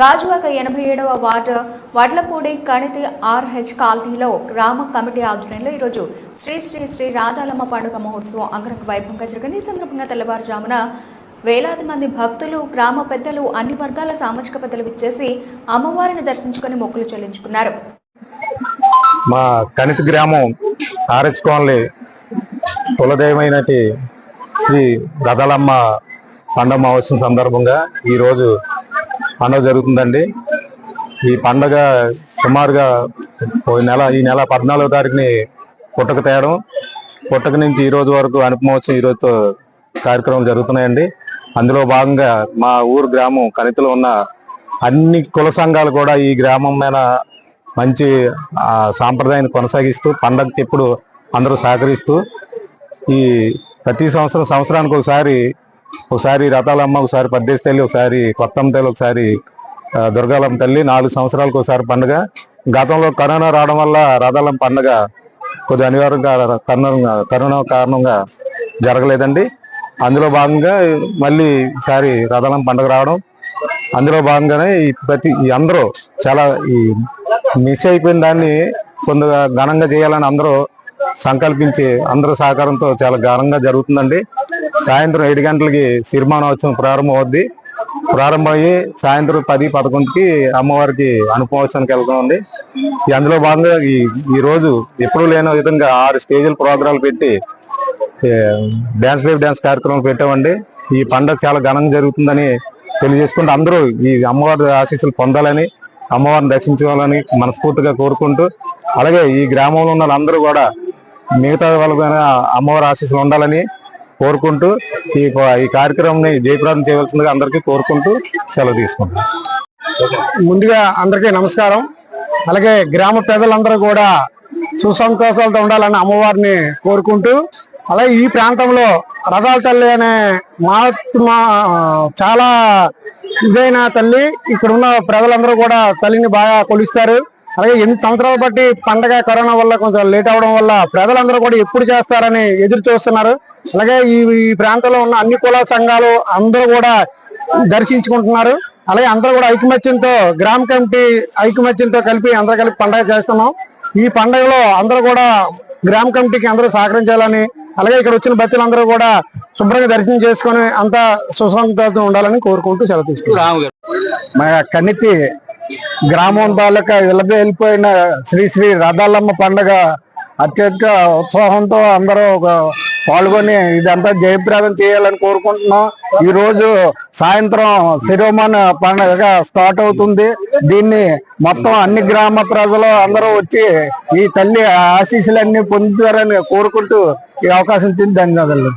గాజువాక ఎనభై ఏడవ వార్డు వడ్లపూడి కణితి ఆర్హెచ్ కాలనీలో గ్రామ కమిటీ ఆధ్వర్యంలో ఈరోజు శ్రీ శ్రీ శ్రీ రాధాలమ్మ పండుగ మహోత్సవం అంగరంగ వైభవంగా జరిగింది. ఈ సందర్భంగా తెల్లవారుజామున వేలాది మంది భక్తులు గ్రామ పెద్దలు అన్ని వర్గాల సామాజిక పెద్దలు విచ్చేసి అమ్మవారిని దర్శించుకుని మొక్కులు చెల్లించుకున్నారు. మా కణితి గ్రామం ఆర్హెచ్ కాలనీ కులదైవమైనటి శ్రీ రథలమ్మ పండుగ మహోత్సవం సందర్భంగా ఈరోజు పండుగ జరుగుతుందండి. ఈ పండుగ సుమారుగా పోయిన నెల ఈ నెల పద్నాలుగో తారీఖుని పుట్టక తేయడం పుట్టక నుంచి ఈ రోజు వరకు అనుపమోత్సవం ఈ రోజుతో కార్యక్రమాలు జరుగుతున్నాయండి. అందులో భాగంగా మా ఊరు గ్రామం కణితిలో ఉన్న అన్ని కుల సంఘాలు కూడా ఈ గ్రామం మీద మంచి సాంప్రదాయాన్ని కొనసాగిస్తూ పండగకి ఎప్పుడు అందరూ సహకరిస్తూ ఈ ప్రతి సంవత్సరం సంవత్సరానికి ఒకసారి ఒకసారి రథాలమ్మ ఒకసారి పద్దేశ్ తల్లి ఒకసారి కొత్తమ్మ తల్లి ఒకసారి దుర్గాలమ్మ తల్లి నాలుగు సంవత్సరాలకు ఒకసారి పండుగ. గతంలో కరోనా రావడం వల్ల రథాలమ్మ పండుగ కొద్ది అనివార్యంగా కరోనా కరోనా కారణంగా జరగలేదండి. అందులో భాగంగా మళ్ళీ ఈసారి రథాలమ్మ పండుగ రావడం. అందులో భాగంగానే ఈ ప్రతి ఈ అందరూ చాలా ఈ మిస్ అయిపోయిన దాన్ని కొంత ఘనంగా చేయాలని అందరూ సంకల్పించి అందరి సహకారంతో చాలా ఘనంగా జరుగుతుందండి. సాయంత్రం ఏడు గంటలకి సిరిమానోత్సవం ప్రారంభం అవుద్ది ప్రారంభమయ్యి సాయంత్రం పది పదకొండుకి అమ్మవారికి అనుపమోత్సవానికి వెళ్తామండి ఈ అందులో భాగంగా ఈ ఈరోజు రోజు ఎప్పుడూ లేని విధంగా ఆరు స్టేజీల ప్రోగ్రాంలు పెట్టి డ్యాన్స్ బేబీ డ్యాన్స్ కార్యక్రమం పెట్టామండి. ఈ పండుగ చాలా ఘనంగా జరుగుతుందని తెలియజేసుకుంటూ అందరూ ఈ అమ్మవారి ఆశీస్సులు పొందాలని అమ్మవారిని దర్శించాలని మనస్ఫూర్తిగా కోరుకుంటూ అలాగే ఈ గ్రామంలో ఉన్న వాళ్ళందరూ కూడా మిగతా వాళ్ళ అమ్మవారి ఆశీస్సులు ఉండాలని కోరుకుంటూ ఈ ఈ కార్యక్రమాన్ని జయప్రదం చేయవలసిందిగా అందరికీ కోరుకుంటూ సెలవు తీసుకుంటాం ముందుగా అందరికీ నమస్కారం. అలాగే గ్రామ ప్రజలందరూ కూడా సుసంతోషాలతో ఉండాలని అమ్మవారిని కోరుకుంటూ అలాగే ఈ ప్రాంతంలో రథాల తల్లి అనే మహాత్మ చాలా ఇదైన తల్లి ఇక్కడ ఉన్న ప్రజలందరూ కూడా తల్లిని బాగా కొలుస్తారు. అలాగే ఎనిమిది సంవత్సరాలు బట్టి పండగ కరోనా వల్ల కొంచెం లేట్ అవడం వల్ల ప్రజలందరూ కూడా ఎప్పుడు చేస్తారని ఎదురు చూస్తున్నారు. అలాగే ఈ ఈ ప్రాంతంలో ఉన్న అన్ని కుల సంఘాలు అందరూ కూడా దర్శించుకుంటున్నారు. అలాగే అందరూ కూడా ఐకమత్యంతో గ్రామ కమిటీ ఐకమత్యంతో కలిపి అందరూ కలిపి పండగ చేస్తున్నాం. ఈ పండగలో అందరూ కూడా గ్రామ కమిటీకి అందరూ సహకరించాలని అలాగే ఇక్కడ వచ్చిన భక్తులందరూ కూడా శుభ్రంగా దర్శనం చేసుకొని అంతా సుసంతతో ఉండాలని కోరుకుంటూ సెలవు తీసుకుంటాం మా కన్నితి గ్రామం తాలూకా వెళ్ళబి వెళ్ళిపోయిన శ్రీ శ్రీ రథాలమ్మ పండుగ అత్యంత ఉత్సాహంతో అందరూ ఒక పాల్గొని ఇదంతా జయప్రదం చేయాలని కోరుకుంటున్నాం. ఈ రోజు సాయంత్రం శిరోమణ పండుగ స్టార్ట్ అవుతుంది. దీన్ని మొత్తం అన్ని గ్రామ ప్రజలు అందరూ వచ్చి ఈ తల్లి ఆశీస్సులన్నీ పొందుతారని కోరుకుంటూ ఈ అవకాశం తిని ధన్యవాదాలు.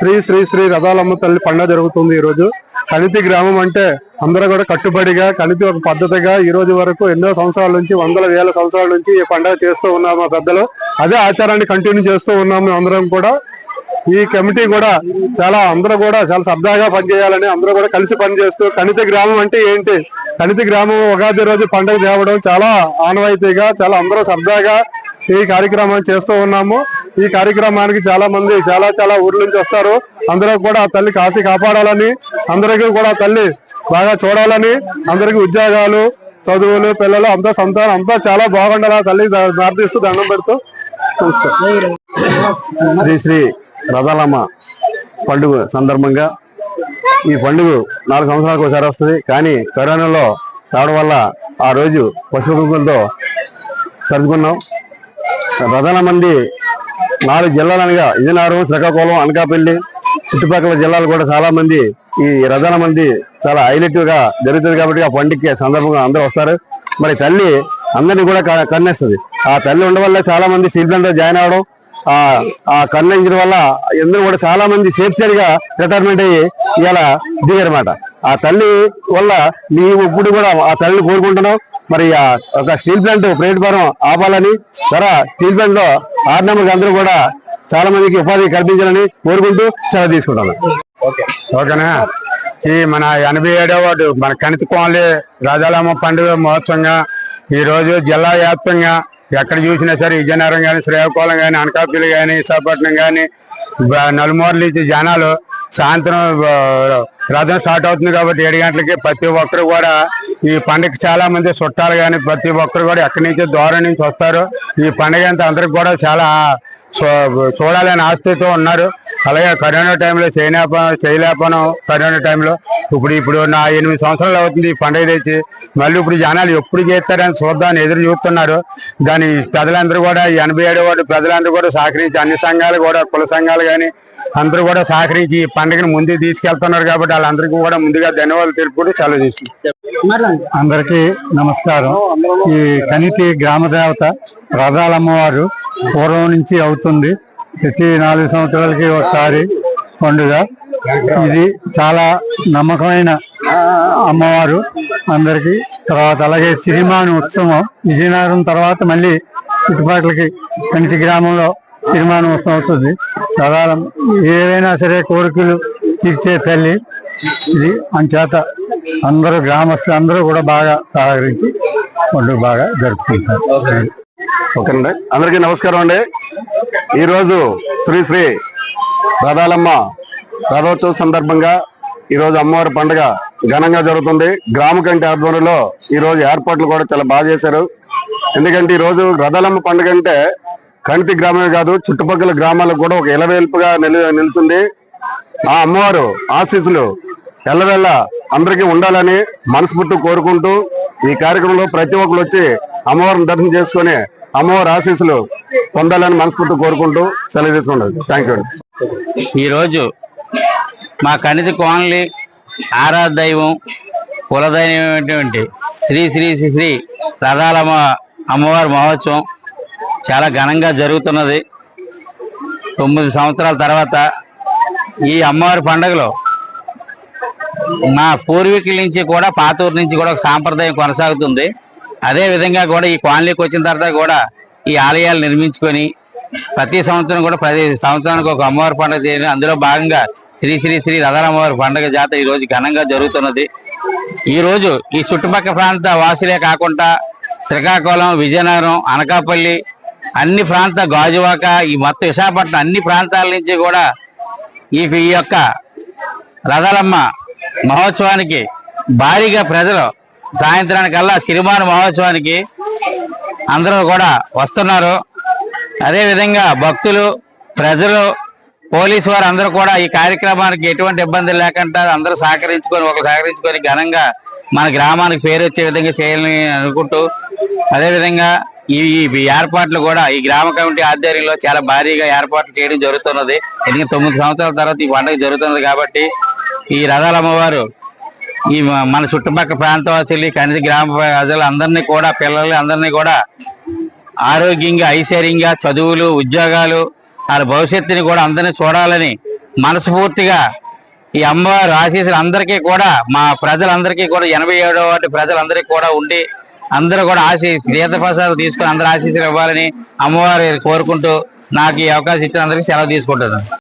శ్రీ శ్రీ శ్రీ రథాలమ్మ తల్లి పండుగ జరుగుతుంది ఈ రోజు కణితి గ్రామం అంటే అందరూ కూడా కట్టుబడిగా కణితి ఒక పద్ధతిగా ఈ రోజు వరకు ఎన్నో సంవత్సరాల నుంచి వందల వేల సంవత్సరాల నుంచి ఈ పండుగ చేస్తూ ఉన్నాము మా పెద్దలు. అదే ఆచారాన్ని కంటిన్యూ చేస్తూ ఉన్నాం మేము అందరం కూడా. ఈ కమిటీ కూడా చాలా అందరూ కూడా చాలా సరదాగా పనిచేయాలని అందరూ కూడా కలిసి పనిచేస్తూ కణితి గ్రామం అంటే ఏంటి? కణితి గ్రామం ఉగాది రోజు పండుగ తేవడం చాలా ఆనవాయితీగా చాలా అందరూ సరదాగా ఈ కార్యక్రమాన్ని చేస్తూ ఉన్నాము. ఈ కార్యక్రమానికి చాలా మంది చాలా చాలా ఊర్ల నుంచి వస్తారు. అందరూ కూడా తల్లి కాసి కాపాడాలని అందరికీ కూడా తల్లి బాగా చూడాలని అందరికీ ఉద్యోగాలు చదువులు పిల్లలు అంతా సంతానం అంతా చాలా బాగుండాలి. తల్లి ప్రార్థిస్తూ దండం పెడుతూ శ్రీ శ్రీ రథాలమ్మ పండుగ సందర్భంగా ఈ పండుగ నాలుగు సంవత్సరాలకు ఒకసారి వస్తుంది. కానీ కరోనాలో రావడం వల్ల ఆ రోజు పసుపు కుంకులతో సర్దుకున్నాం. ప్రధాన మంది నాలుగు జిల్లాలు అనగా విజయనగరం శ్రీకాకుళం అనకాపల్లి చుట్టుపక్కల జిల్లాలు కూడా చాలా మంది ఈ రథాల మంది చాలా హైలైట్గా జరుగుతుంది కాబట్టి ఆ పండుగకి సందర్భంగా అందరూ వస్తారు. మరి తల్లి అందరినీ కూడా కన్నేస్తుంది. ఆ తల్లి ఉండడం వల్ల చాలా మంది స్టీల్లో జాయిన్ అవడం ఆ ఆ కన్నించడం వల్ల అందరూ కూడా చాలా మంది సేఫ్టీ గా రిటైర్మెంట్ అయ్యి ఇలా దిగారన్నమాట. ఆ తల్లి వల్ల మేము ఇప్పుడు కూడా ఆ తల్లిని కోరుకుంటున్నాం మరి ఒక స్టీల్ ప్లాంట్ ప్రైవేట్ పరం ఆపాలని ద్వారా స్టీల్ ప్లాంట్లో ఆరు నెంబర్కి అందరూ కూడా చాలా మందికి ఉపాధి కల్పించాలని కోరుకుంటూ సెలవు తీసుకుంటాను ఓకేనా? ఈ మన ఎనభై ఏడవ మన కణితి కోనలి రాజాలమ్మ పండుగ మహోత్సవంగా ఈ రోజు జిల్లా వ్యాప్తంగా ఎక్కడ చూసినా సరే విజయనగరం కానీ శ్రీకాకుళం కానీ అనకాపల్లి కానీ విశాఖపట్నం కానీ నలుమూరలు ఇచ్చే జనాలు సాయంత్రం రథం స్టార్ట్ అవుతుంది కాబట్టి ఏడు గంటలకి ప్రతి ఒక్కరు కూడా ఈ పండుగ చాలా మంది చుట్టాలు కానీ ప్రతి ఒక్కరు కూడా ఎక్కడి నుంచి దూరం నుంచి వస్తారు. ఈ పండుగ అంతా అందరికి కూడా చాలా చూడాలని ఆస్తితో ఉన్నారు. అలాగే కరోనా టైంలో చేయలేప చేయలేకపోవడం కరోనా టైంలో. ఇప్పుడు ఇప్పుడు నా ఎనిమిది సంవత్సరాలు అవుతుంది ఈ పండుగ తెచ్చి. మళ్ళీ ఇప్పుడు జనాలు ఎప్పుడు చేస్తారని చూద్దామని ఎదురు చూస్తున్నారు దాని ప్రజలందరూ కూడా ఎనభై ఏడు వాడు ప్రజలందరూ కూడా సహకరించి అన్ని సంఘాలు కూడా కుల సంఘాలు కానీ అందరూ కూడా సహకరించి ఈ పండుగను ముందుకు తీసుకెళ్తున్నారు కాబట్టి వాళ్ళందరికీ కూడా ముందుగా ధన్యవాదాలు తెలుపుకుంటూ సెలవు తీసుకుంటాం అందరికీ నమస్కారం. ఈ కనితి గ్రామ దేవత రథాలమ్మవారు పూర్వం నుంచి అవుతుంది ప్రతి నాలుగు సంవత్సరాలకి ఒకసారి పండుగ. ఇది చాలా నమ్మకమైన అమ్మవారు. అందరికీ తర్వాత అలాగే సిరిమాని ఉత్సవం. విజయనగరం తర్వాత మళ్ళీ చుట్టుపక్కలకి కంటి గ్రామంలో సిరిమాని ఉత్సవం అవుతుంది రథాలం ఏవైనా సరే కోరికలు తీర్చే తల్లి ఇది. అంచేత అందరూ గ్రామస్తులు అందరూ కూడా బాగా సహకరించి పండుగ బాగా జరుపుకుంటారు. ఓకేనండి అందరికీ నమస్కారం అండి. ఈరోజు శ్రీ శ్రీ రథాలమ్మ రథోత్సవం సందర్భంగా ఈరోజు అమ్మవారి పండుగ ఘనంగా జరుగుతుంది. గ్రామ కంటి ఆధ్వర్యంలో ఈరోజు ఏర్పాట్లు కూడా చాలా బాగా చేశారు. ఎందుకంటే ఈరోజు రథాలమ్మ పండుగ అంటే కంటి గ్రామమే కాదు చుట్టుపక్కల గ్రామాలకు కూడా ఒక ఇలవేల్పుగా నిలు నిలుతుంది ఆ అమ్మవారు ఆశీస్సులు ఎల్లవెల్ల అందరికీ ఉండాలని మనస్ఫూర్తి కోరుకుంటూ ఈ కార్యక్రమంలో ప్రతి ఒక్కరు వచ్చి అమ్మవారిని దర్శనం చేసుకుని అమ్మవారి ఆశీస్సులు పొందాలని మనస్ఫూర్తి కోరుకుంటూ సెలవు తీసుకుంటాను థ్యాంక్ యూ ఈరోజు మా కణితి కోనలి ఆరాధ దైవం కులదైవమైనటువంటి శ్రీ శ్రీ శ్రీ శ్రీ రథాలమ్మ అమ్మవారి మహోత్సవం చాలా ఘనంగా జరుగుతున్నది. తొమ్మిది సంవత్సరాల తర్వాత ఈ అమ్మవారి పండుగలో మా పూర్వీకుల నుంచి కూడా పాతూరు నుంచి కూడా ఒక సాంప్రదాయం కొనసాగుతుంది. అదే విధంగా కూడా ఈ కాలనీకి వచ్చిన తర్వాత కూడా ఈ ఆలయాలు నిర్మించుకొని ప్రతి సంవత్సరం కూడా ప్రతి సంవత్సరానికి ఒక అమ్మవారి పండుగ చేయడం అందులో భాగంగా శ్రీ శ్రీ శ్రీ రథరామవారి పండుగ జాతర ఈ రోజు ఘనంగా జరుగుతున్నది. ఈ రోజు ఈ చుట్టుపక్కల ప్రాంత వాసులే కాకుండా శ్రీకాకుళం విజయనగరం అనకాపల్లి అన్ని ప్రాంత గాజువాక ఈ మొత్తం విశాఖపట్నం అన్ని ప్రాంతాల నుంచి కూడా ఈ ఈ యొక్క రథలమ్మ మహోత్సవానికి భారీగా ప్రజలు సాయంత్రానికల్లా సిరిమాను మహోత్సవానికి అందరూ కూడా వస్తున్నారు. అదే విధంగా భక్తులు ప్రజలు పోలీసు వారు అందరూ కూడా ఈ కార్యక్రమానికి ఎటువంటి ఇబ్బంది లేకుండా అందరూ సహకరించుకొని ఒక సహకరించుకొని ఘనంగా మన గ్రామానికి పేరు వచ్చే విధంగా చేయాలని అనుకుంటూ అదే విధంగా ఈ ఈ ఏర్పాట్లు కూడా ఈ గ్రామ కమిటీ ఆధ్వర్యంలో చాలా భారీగా ఏర్పాట్లు చేయడం జరుగుతున్నది. ఎందుకంటే తొమ్మిది సంవత్సరాల తర్వాత ఈ పండుగ జరుగుతున్నది కాబట్టి ఈ రథాల అమ్మవారు ఈ మన చుట్టుపక్కల ప్రాంతవాసులు కనిది గ్రామ ప్రజలు అందరినీ కూడా పిల్లలు అందరినీ కూడా ఆరోగ్యంగా ఐశ్వర్యంగా చదువులు ఉద్యోగాలు వాళ్ళ భవిష్యత్తుని కూడా అందరినీ చూడాలని మనస్ఫూర్తిగా ఈ అమ్మవారు ఆశీస్సులు అందరికీ కూడా మా ప్రజలందరికీ కూడా ఎనభై ఏడవ వాటి ప్రజలందరికీ కూడా ఉండి అందరూ కూడా ఆశీ తీర్థప్రసాదం తీసుకుని అందరూ ఆశీస్సులు ఇవ్వాలని అమ్మవారు కోరుకుంటూ నాకు ఈ అవకాశం ఇచ్చిన అందరికీ సెలవు తీసుకుంటున్నాను.